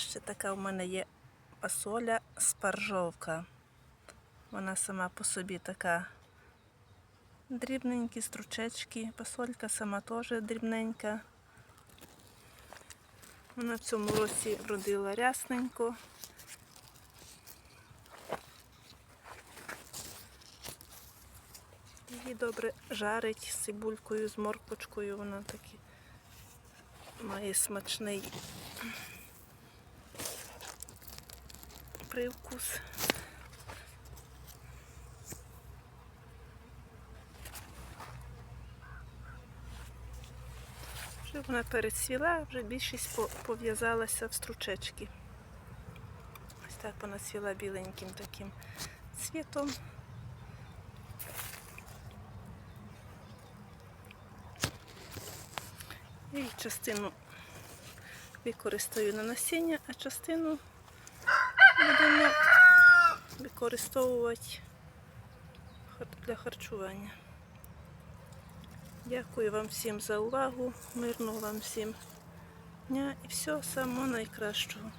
Ще така в мене є фасоля спаржовка. Вона сама по собі така дрібненькі стручечки. Фасолька сама теж дрібненька. Вона в цьому році вродила рясненько. Її добре жарить з цибулькою, з морквочкою. Вона таки має смачний привкус. Вже вона перецвіла, вже більшість пов'язалася в стручечки. Ось так вона цвіла біленьким таким цвітом. І частину використаю на насіння, а частину будемо використовувати для харчування. Дякую вам всім за увагу, мирного вам всім дня і всього самого найкращого.